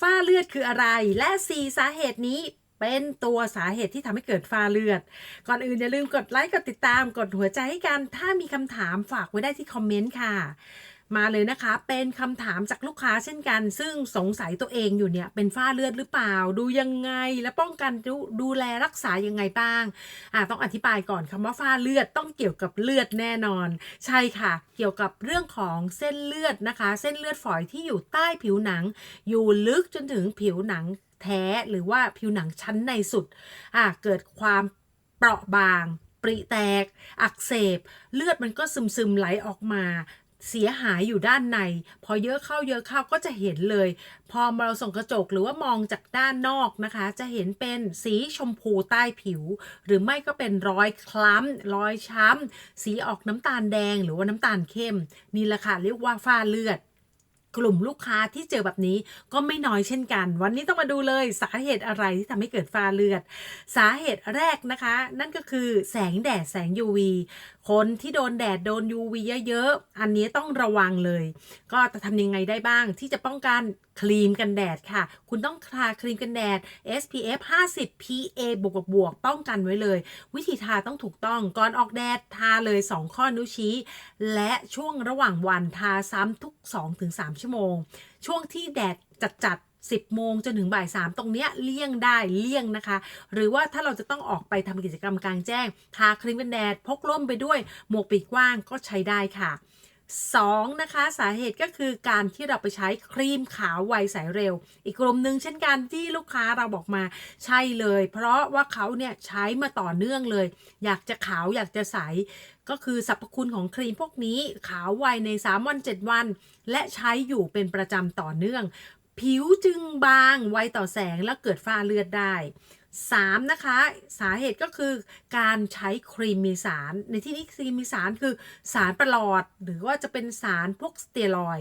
ฝ้าเลือดคืออะไร และ 4 สาเหตุนี้เป็นตัวสาเหตุที่ทำให้เกิดฝ้าเลือด ก่อนอื่นอย่าลืมกดไลค์ กดติดตาม กดหัวใจให้กัน ถ้ามีคำถามฝากไว้ได้ที่คอมเมนต์ค่ะ มาเลยนะคะ เป็นคำถามจากลูกค้าเช่นกัน ซึ่งสงสัยตัวเองอยู่เนี่ยเป็นฝ้าเลือดหรือเปล่า ดูยังไงและป้องกันดูดูแลรักษายังไงบ้างอ่าต้องอธิบายก่อนคำว่าฝ้าเลือดต้องเกี่ยวกับเลือดแน่นอน ใช่ค่ะ เกี่ยวกับเรื่องของเส้นเลือดนะคะ เส้นเลือดฝอยที่อยู่ใต้ผิวหนัง อยู่ลึกจนถึงผิวหนังแท้หรือว่าผิวหนังชั้นในสุดอ่าเกิดความเปราะบางปริแตก อักเสบ เลือดมันก็ซึมซึมๆไหลออกมา เสียหายอยู่ด้านใน พอเยอะเข้าเยอะเข้าก็จะเห็นเลย พอเราส่องกระจกหรือว่ามองจากด้านนอกนะคะ จะเห็นเป็นสีชมพูใต้ผิว หรือไม่ก็เป็นรอยคล้ำรอยช้ำสีออกน้ำตาลแดงหรือว่าน้ำตาลเข้ม นี่แหละค่ะเรียกว่าฝ้าเลือด กลุ่มลูกค้าที่เจอแบบนี้ก็ไม่น้อยเช่นกัน วันนี้ต้องมาดูเลยสาเหตุอะไรที่ทำให้เกิดฝ้าเลือด สาเหตุแรกนะคะ นั่นก็คือแสงแดดแสง UV คนที่โดนแดดโดน UV เยอะๆ อันนี้ต้องระวังเลย ก็จะทำยังไงได้บ้างที่จะป้องกันครีมกันแดดค่ะ คุณต้องทาครีมกันแดด SPF 50 PA บวกบวกป้องกันไว้เลย วิธีทาต้องถูกต้องก่อนออกแดดทาเลย 2 ข้อนิ้วชี้ และช่วงระหว่างวันทาซ้ำทุก 2-3ชั่วโมง ช่วงที่แดดจัดๆ10 โมงจนถึงบ่าย 3 ตรงเนี้ยเลี่ยงได้เลี่ยงนะคะ หรือว่าถ้าเราจะต้องออกไปทำกิจกรรมกลางแจ้ง ทาครีมกันแดดพกร่มไปด้วยหมวกปีกกว้างก็ใช้ได้ค่ะ 2. นะคะสาเหตุก็คือการที่เราไปใช้ครีมขาวไวใสเร็ว อีกกลุ่มหนึ่งเช่นกันที่ลูกค้าเราบอกมาใช่เลย เพราะว่าเขาเนี่ยใช้มาต่อเนื่องเลย อยากจะขาวอยากจะใส ก็คือสรรพคุณของครีมพวกนี้ขาวไวใน 3 วัน 7 วัน และใช้อยู่เป็นประจำต่อเนื่อง ผิวจึงบางไวต่อแสงและเกิดฝ้าเลือดได้ 3. นะคะสาเหตุก็คือการใช้ครีมมีสาร ในที่นี้ครีมมีสารคือสารประหลอด หรือว่าจะเป็นสารพวกสเตียรอย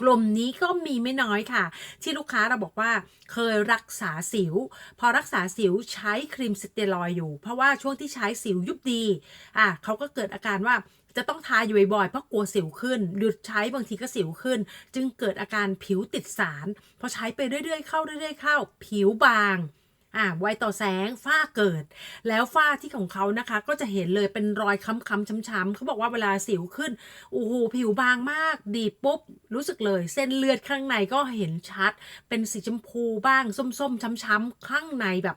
กลุ่มนี้ก็มีไม่น้อยค่ะ ที่ลูกค้าเราบอกว่าเคยรักษาสิว พอรักษาสิวใช้ครีมสเตียรอยอยู่ เพราะว่าช่วงที่ใช้สิวยุบดีอะเขาก็เกิดอาการว่าจะต้องทาอยู่บ่อยๆเพราะกลัวสิวขึ้น หยุดใช้บางทีก็สิวขึ้น จึงเกิดอาการผิวติดสาร พอใช้ไปเรื่อยๆเข้าเรื่อยๆเข้า ผิวบาง อ่าไวต่อแสงฝ้าเกิด แล้วฝ้าที่ของเขานะคะ ก็จะเห็นเลยเป็นรอยค้ำๆช้ำๆเขาบอกว่าเวลาสิวขึ้นโอ้โหผิวบางมาก ดีปุ๊บ รู้สึกเลย เส้นเลือดข้างในก็เห็นชัด เป็นสีชมพูบ้างส้มๆช้ำๆข้างในแบบ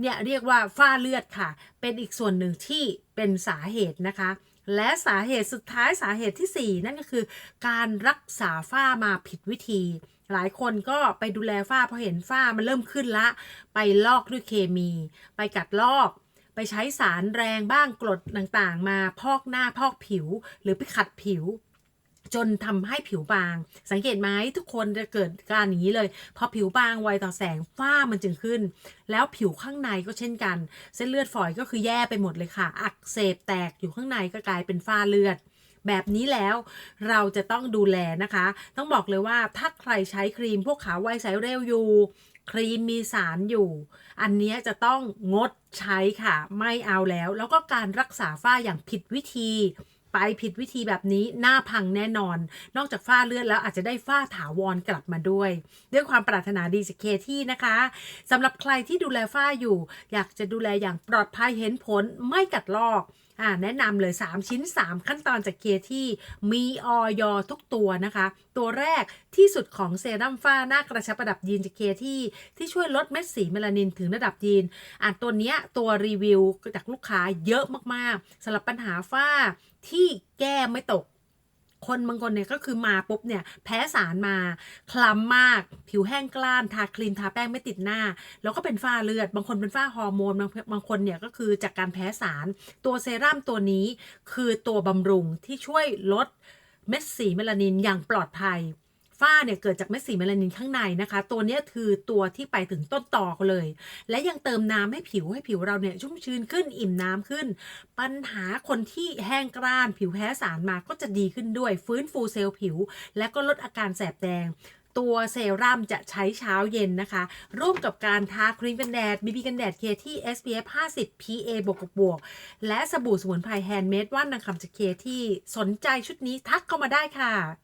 เนี่ยเรียกว่าฝ้าเลือดค่ะ เป็นอีกส่วนหนึ่งที่เป็นสาเหตุนะคะ และสาเหตุสุดท้ายสาเหตุทีสี่ 4 นั่นก็คือ การรักษาฝ้ามาผิดวิธี หลายคนก็ไปดูแลฝ้าพอเห็นฝ้ามันเริ่มขึ้นละ ไปลอกด้วยเคมี ไปกัดลอก ไปใช้สารแรงบ้างกรดต่างๆ มาพอกหน้าพอกผิว หรือไปขัดผิว จนทำให้ผิวบาง สังเกตไหมทุกคนจะเกิดการอย่างนี้เลยพอผิวบางไวต่อแสงฝ้ามันจึงขึ้น แล้วผิวข้างในก็เช่นกัน เส้นเลือดฝอยก็คือแย่ไปหมดเลยค่ะ อักเสบแตกอยู่ข้างในก็กลายเป็นฝ้าเลือดแบบนี้แล้วเราจะต้องดูแลนะคะ ต้องบอกเลยว่าถ้าใครใช้ครีมพวกขาวไวใสเร็วอยู่ ครีมมีสารอยู่ อันนี้จะต้องงดใช้ค่ะ ไม่เอาแล้ว แล้วก็การรักษาฝ้าอย่างผิดวิธี ไปผิดวิธีแบบนี้หน้าพังแน่นอน นอกจากฝ้าเลือดแล้วอาจจะได้ฝ้าถาวรกลับมาด้วย ด้วยความปรารถนาดีจากเคที่นะคะสำหรับใครที่ดูแลฝ้าอยู่ อยากจะดูแลอย่างปลอดภัยเห็นผลไม่กัดลอก อ่าแนะนำเลย 3 ชิ้น 3 ขั้นตอนจากเคที่มีออยทุกตัวนะคะ ตัวแรกที่สุดของเซรั่มฝ้าหน้ากระชับระดับยีนจากเคที่ที่ช่วยลดเม็ดสีเมลานินถึงระดับยีนอ่านตัวเนี้ยตัวรีวิวจากลูกค้าเยอะมากๆสำหรับปัญหาฝ้าที่แก้ไม่ตก คนบางคนเนี่ยก็คือมาปุ๊บเนี่ยแพ้สารมาคล้ำมาก ผิวแห้งกล้านทาครีมทาแป้งไม่ติดหน้า แล้วก็เป็นฝ้าเลือด บางคนเป็นฝ้าฮอร์โมนบางบางคนเนี่ยก็คือจากการแพ้สาร ตัวเซรั่มตัวนี้คือตัวบำรุงที่ช่วยลดเม็ดสีเมลานินอย่างปลอดภัย ฝ้าเนี่ยเกิดจากเม็ดสีเมลานินข้างในนะคะ ตัวนี้คือตัวที่ไปถึงต้นตอเลย และยังเติมน้ำให้ผิวให้ผิวเราเนี่ยชุ่มชื้นขึ้นอิ่มน้ำขึ้น ปัญหาคนที่แห้งกร้าน ผิวแพ้สารมาก็จะดีขึ้นด้วย ฟื้นฟูเซลล์ผิว และก็ลดอาการแสบแดงตัวเซรั่มจะใช้เช้าเย็นนะคะ ร่วมกับการทาครีมกันแดด BB กันแดดเคที่ SPF 50 PA บวกบวก และสบู่สมุนไพรแฮนด์เมดว่านนางคำจากเคที่สนใจชุดนี้ทักเข้ามาได้ค่ะ